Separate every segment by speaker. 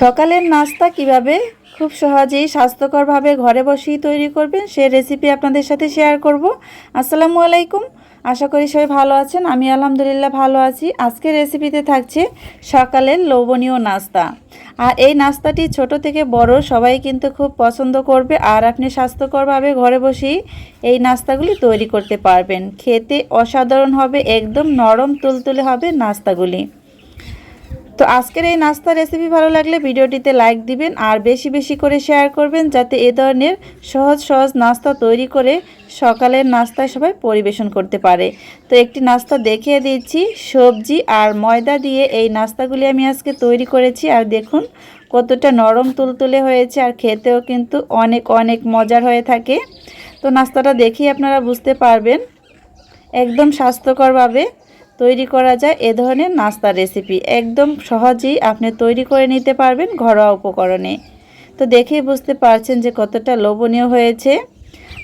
Speaker 1: সকালের নাস্তা কীভাবে খুব সহজেই স্বাস্থ্যকরভাবে ঘরে বসেই তৈরি করবেন সে রেসিপি আপনাদের সাথে শেয়ার করব। আসসালামু আলাইকুম। আশা করি সবাই ভালো আছেন। আমি আলহামদুলিল্লাহ ভালো আছি। আজকের রেসিপিতে থাকছে সকালের লোভনীয় নাস্তা। আর এই নাস্তাটি ছোট থেকে বড় সবাই কিন্তু খুব পছন্দ করবে আর আপনি স্বাস্থ্যকরভাবে ঘরে বসেই এই নাস্তাগুলি তৈরি করতে পারবেন। খেতে অসাধারণ হবে, একদম নরম তুলতুলে হবে নাস্তাগুলি। তো আজকের এই নাস্তা রেসিপি ভালো লাগলে ভিডিওটিতে লাইক দিবেন আর বেশি বেশি করে শেয়ার করবেন যাতে এ ধরনের সহজ সহজ নাস্তা তৈরি করে সকালের নাস্তায় সবাই পরিবেশন করতে পারে। তো একটি নাস্তা দেখিয়ে দিচ্ছি, সবজি আর ময়দা দিয়ে এই নাস্তাগুলি আমি আজকে তৈরি করেছি আর দেখুন কতটা নরম তুলতুলে হয়েছে আর খেতেও কিন্তু অনেক অনেক মজার হয়ে থাকে। তো নাস্তাটা দেখেই আপনারা বুঝতে পারবেন, একদম স্বাস্থ্যকরভাবে। তৈরি করা যায় এ ধরনের নাস্তার রেসিপি একদম সহজেই আপনি তৈরি করে নিতে পারবেন ঘরোয়া উপকরণে। তো দেখেই বুঝতে পারছেন যে কতটা লোভনীয় হয়েছে।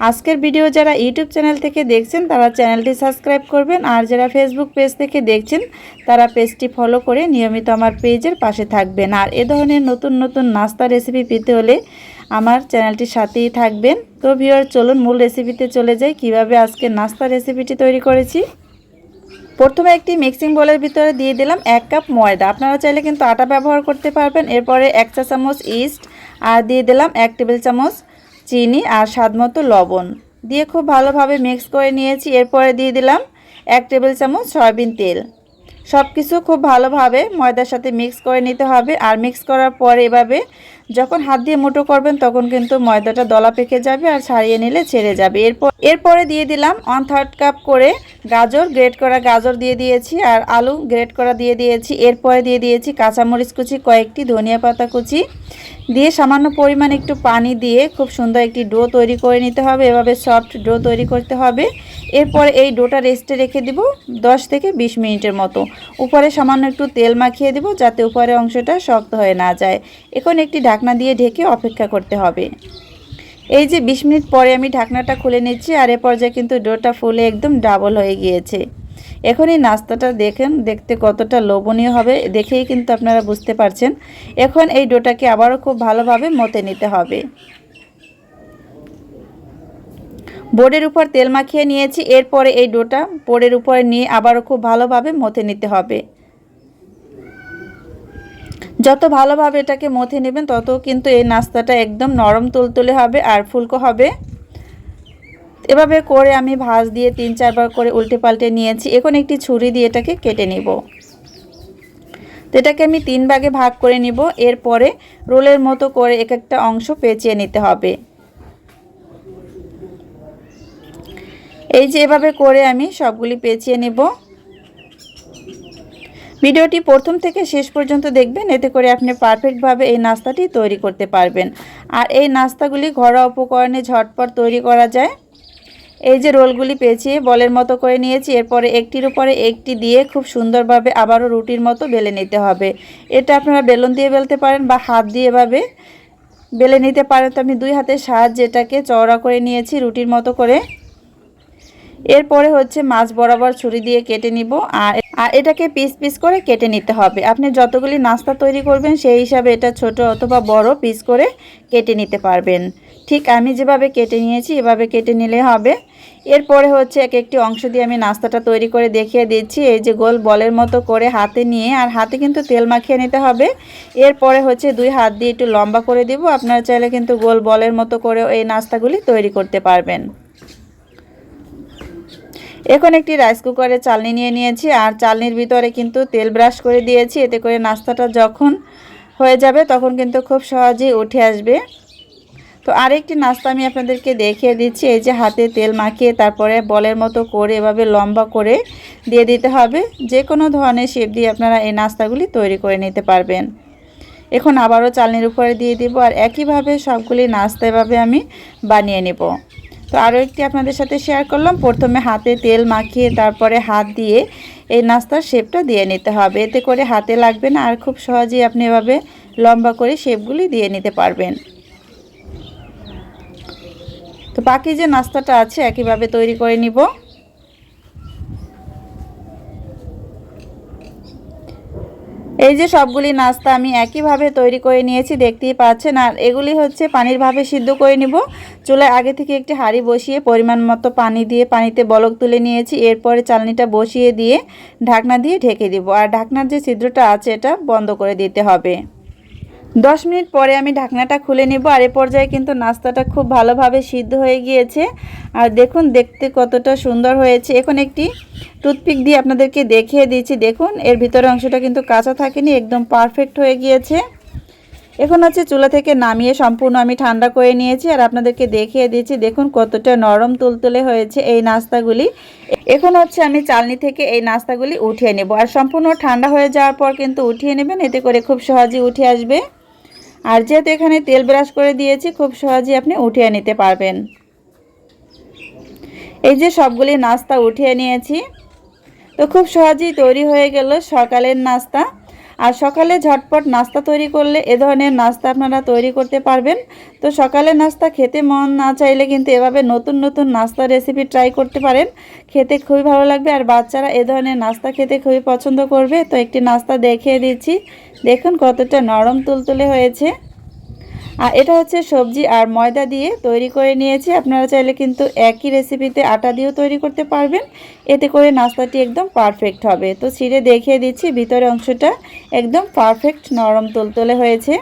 Speaker 1: আজকের ভিডিও যারা ইউটিউব চ্যানেল থেকে দেখছেন, তারা চ্যানেলটি সাবস্ক্রাইব করবেন। আর যারা ফেসবুক পেজ থেকে দেখছেন, তারা পেজটি ফলো করে নিয়মিত আমার পেজের পাশে থাকবেন। আর এ ধরনের নতুন নতুন নাস্তা রেসিপি পেতে হলে আমার চ্যানেলটির সাথেই থাকবেন। তো ভিওর চলুন মূল রেসিপিতে চলে যাই। কীভাবে আজকে নাস্তা রেসিপিটি তৈরি করেছি? প্রথমে একটি মিক্সিং বোলের ভিতরে দিয়ে দিলাম এক কাপ ময়দা। আপনারা চাইলে কিন্তু আটা ব্যবহার করতে পারবেন। এরপরে এক চা চামচ ইস্ট আর দিয়ে দিলাম এক টেবিল চামচ চিনি আর স্বাদ মতো লবণ। দিয়ে খুব ভালোভাবে মিক্স করে নিয়েছি। এরপরে দিয়ে দিলাম এক টেবিল চামচ সয়াবিন তেল। সব কিছু খুব ভালোভাবে ময়দার সাথে মিক্স করে নিতে হবে। আর মিক্স করার পর এভাবে যখন হাত দিয়ে মুঠো করবেন, তখন কিন্তু ময়দাটা দলা পেকে যাবে আর ছাড়িয়ে নিলে ছেড়ে যাবে। এরপর এরপরে দিয়ে দিলাম ওয়ান থার্ড কাপ করে গাজর গ্রেট করা গাজর দিয়ে দিয়েছি আর আলু গ্রেট করা দিয়ে দিয়েছি। এরপরে দিয়ে দিয়েছি কাঁচামরিচ কুচি, কয়েকটি ধনিয়া পাতা কুচি। দিয়ে সামান্য পরিমাণ একটু পানি দিয়ে খুব সুন্দর একটি ডো তৈরি করে নিতে হবে। এভাবে সফট ডো তৈরি করতে হবে। এরপর এই ডোটা রেস্টে রেখে দিব 10 থেকে 20 মিনিটের মতো। উপরে সামান্য একটু তেল মাখিয়ে দিব যাতে উপরে অংশটা শক্ত হয়ে না যায়। এখন একটি ঢাকনা দিয়ে ঢেকে অপেক্ষা করতে হবে। এই যে 20 মিনিট পরে আমি ঢাকনাটা খুলে নিচ্ছি আর এ পর্যায়ে কিন্তু ডোটা ফুলে একদম ডাবল হয়ে গিয়েছে। এখন এই নাস্তাটা দেখেন, দেখতে কতটা লোভনীয় হবে, দেখেই কিন্তু আপনারা বুঝতে পারছেন। এখন এই ডোটাকে আবারও খুব ভালোভাবে মতে নিতে হবে। বোর্ডের উপর তেল মাখিয়ে নিয়েছি, এরপরে এই ডোটা বোর্ডের উপরে নিয়ে আবারও খুব ভালোভাবে মতে নিতে হবে। যত ভালোভাবে এটাকে মথে নেবেন, তত কিন্তু এই নাস্তাটা একদম নরম তুলতুলে হবে আর ফুলকো হবে। এভাবে করে আমি ভাঁজ দিয়ে তিন চারবার করে উল্টে পাল্টে নিয়েছি। এখন একটি ছুরি দিয়ে এটাকে কেটে নিব। তো এটাকে আমি তিন ভাগে ভাগ করে নিব। এরপরে রোলের মতো করে এক একটা অংশ পেঁচিয়ে নিতে হবে। এই যে এভাবে করে আমি সবগুলি পেঁচিয়ে নেব। ভিডিওটি প্রথম থেকে শেষ পর্যন্ত দেখবেন। এতে করে আপনি পারফেক্টভাবে এই নাস্তাটি তৈরি করতে পারবেন। আর এই নাস্তাগুলি ঘরোয়া উপকরণে ঝটপট তৈরি করা যায়। এই যে রোলগুলি পেঁচিয়ে বলের মতো করে নিয়েছি, এরপরে একটির উপরে একটি দিয়ে খুব সুন্দরভাবে আবারও রুটির মতো বেলে নিতে হবে। এটা আপনারা বেলুন দিয়ে বেলতে পারেন বা হাত দিয়ে এভাবে বেলে নিতে পারেন। তো আমি দুই হাতের সাহায্যে এটাকে চওড়া করে নিয়েছি রুটির মতো করে। এরপরে হচ্ছে মাছ বরাবর ছুরি দিয়ে কেটে নিব। আর আর এটাকে পিস পিস করে কেটে নিতে হবে। আপনি যতগুলি নাস্তা তৈরি করবেন, সেই হিসাবে এটা ছোট অথবা বড় পিস করে কেটে নিতে পারবেন। ঠিক আমি যেভাবে কেটে নিয়েছি, এভাবে কেটে নিলে হবে। এরপরে হচ্ছে এক একটি অংশ দিয়ে আমি নাস্তাটা তৈরি করে দেখিয়ে দিচ্ছি। এই যে গোল বলের মতো করে হাতে নিয়ে, আর হাতে কিন্তু তেল মাখিয়ে নিতে হবে। এরপরে হচ্ছে দুই হাত দিয়ে একটু লম্বা করে দিব। আপনারা চাইলে কিন্তু গোল বলের মতো করে এই নাস্তাগুলি তৈরি করতে পারবেন। এখন একটি রাইস কুকারে চালনি নিয়ে নিয়েছি, আর চালনির ভিতরে কিন্তু তেল ব্রাশ করে দিয়েছি। এতে করে নাস্তাটা যখন হয়ে যাবে, তখন কিন্তু খুব সহজেই উঠে আসবে। তো আরেকটি নাস্তা আমি আপনাদেরকে দেখিয়ে দিচ্ছি, এই যে হাতে তেল মাখিয়ে তারপরে বলের মতো করে এভাবে লম্বা করে দিয়ে দিতে হবে। যে কোনো ধরনের শেপ দিয়ে আপনারা এই নাস্তাগুলি তৈরি করে নিতে পারবেন। এখন আবারও চালনির উপরে দিয়ে দিব আর একইভাবে সবগুলি নাস্তা এভাবে আমি বানিয়ে নেব। তো আরও একটি আপনাদের সাথে শেয়ার করলাম, প্রথমে হাতে তেল মাখিয়ে তারপরে হাত দিয়ে এই নাস্তার শেপটা দিয়ে নিতে হবে। এতে করে হাতে লাগবে না আর খুব সহজেই আপনি এভাবে লম্বা করে শেপগুলি দিয়ে নিতে পারবেন। তো বাকি যে নাস্তাটা আছে একইভাবে তৈরি করে নিব। এই যে সবগুলি নাস্তা আমি একইভাবে তৈরি করে নিয়েছি, দেখতেই পাচ্ছেন। আর এগুলি হচ্ছে পানির ভাবে সিদ্ধ করে নিব। চুলায় আগে থেকে একটি হাঁড়ি বসিয়ে পরিমাণ মতো পানি দিয়ে পানিতে বলক তুলে নিয়েছি। এরপরে চালনিটা বসিয়ে দিয়ে ঢাকনা দিয়ে ঢেকে দিব। আর ঢাকনার যে ছিদ্রটা আছে, এটা বন্ধ করে দিতে হবে। দশ মিনিট পরে আমি ঢাকনাটা খুলে নিব আর এ পর্যায়ে কিন্তু নাস্তাটা খুব ভালোভাবে সিদ্ধ হয়ে গিয়েছে। আর দেখুন, দেখতে কতটা সুন্দর হয়েছে। এখন একটি টুথপিক দিয়ে আপনাদেরকে দেখিয়ে দিয়েছি দেখুন, এর ভিতরের অংশটা কিন্তু কাঁচা থাকেনি, একদম পারফেক্ট হয়ে গিয়েছে। এখন হচ্ছে চুলা থেকে নামিয়ে সম্পূর্ণ আমি ঠান্ডা করে নিয়েছি আর আপনাদেরকে দেখিয়ে দিয়েছি দেখুন, কতটা নরম তুলতুলে হয়েছে এই নাস্তাগুলি। এখন হচ্ছে আমি চালনি থেকে এই নাস্তাগুলি উঠিয়ে নেব। আর সম্পূর্ণ ঠান্ডা হয়ে যাওয়ার পর কিন্তু উঠিয়ে নেবেন, এতে করে খুব সহজেই উঠে আসবে। আর যেহেতু এখানে তেল ব্রাশ করে দিয়েছি, খুব সহজেই আপনি উঠিয়ে নিতে পারবেন। এই যে সবগুলি নাস্তা উঠিয়ে নিয়েছি, তো খুব সহজেই তৈরি হয়ে গেল সকালের নাস্তা। আর সকালে ঝটপট নাস্তা তৈরি করলে এ ধরনের নাস্তা আপনারা তৈরি করতে পারবেন। তো সকালে নাস্তা খেতে মন না চাইলে কিন্তু এভাবে নতুন নতুন নাস্তা রেসিপি ট্রাই করতে পারেন। খেতে খুবই ভালো লাগবে আর বাচ্চারা এ ধরনের নাস্তা খেতে খুবই পছন্দ করবে। তো একটি নাস্তা দেখিয়ে দিচ্ছি। দেখুন কতটা নরম তুলতুলে হয়েছে। আর এটা হচ্ছে সবজি আর ময়দা দিয়ে তৈরি করে নিয়েছি। আপনারা চাইলে কিন্তু একই রেসিপিতে আটা দিয়েও তৈরি করতে পারবেন। এতে করে নাস্তাটি একদম পারফেক্ট হবে। তো ছিঁড়ে দেখিয়ে দিচ্ছি, ভিতরে অংশটা একদম পারফেক্ট নরম তুলতুলে হয়েছে।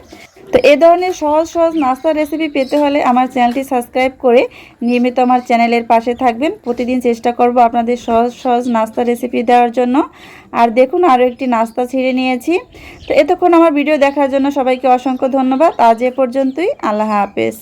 Speaker 1: তো এ ধরনের সহজ সহজ নাস্তার রেসিপি পেতে হলে আমার চ্যানেলটি সাবস্ক্রাইব করে নিয়মিত আমার চ্যানেলের পাশে থাকবেন। প্রতিদিন চেষ্টা করব আপনাদের সহজ সহজ নাস্তা রেসিপি দেওয়ার জন্য। আর দেখুন, আরও একটি নাস্তা ছিঁড়ে নিয়েছি। তো এতক্ষণ আমার ভিডিও দেখার জন্য সবাইকে অসংখ্য ধন্যবাদ। আজ এ পর্যন্তই। আল্লাহ হাফেজ।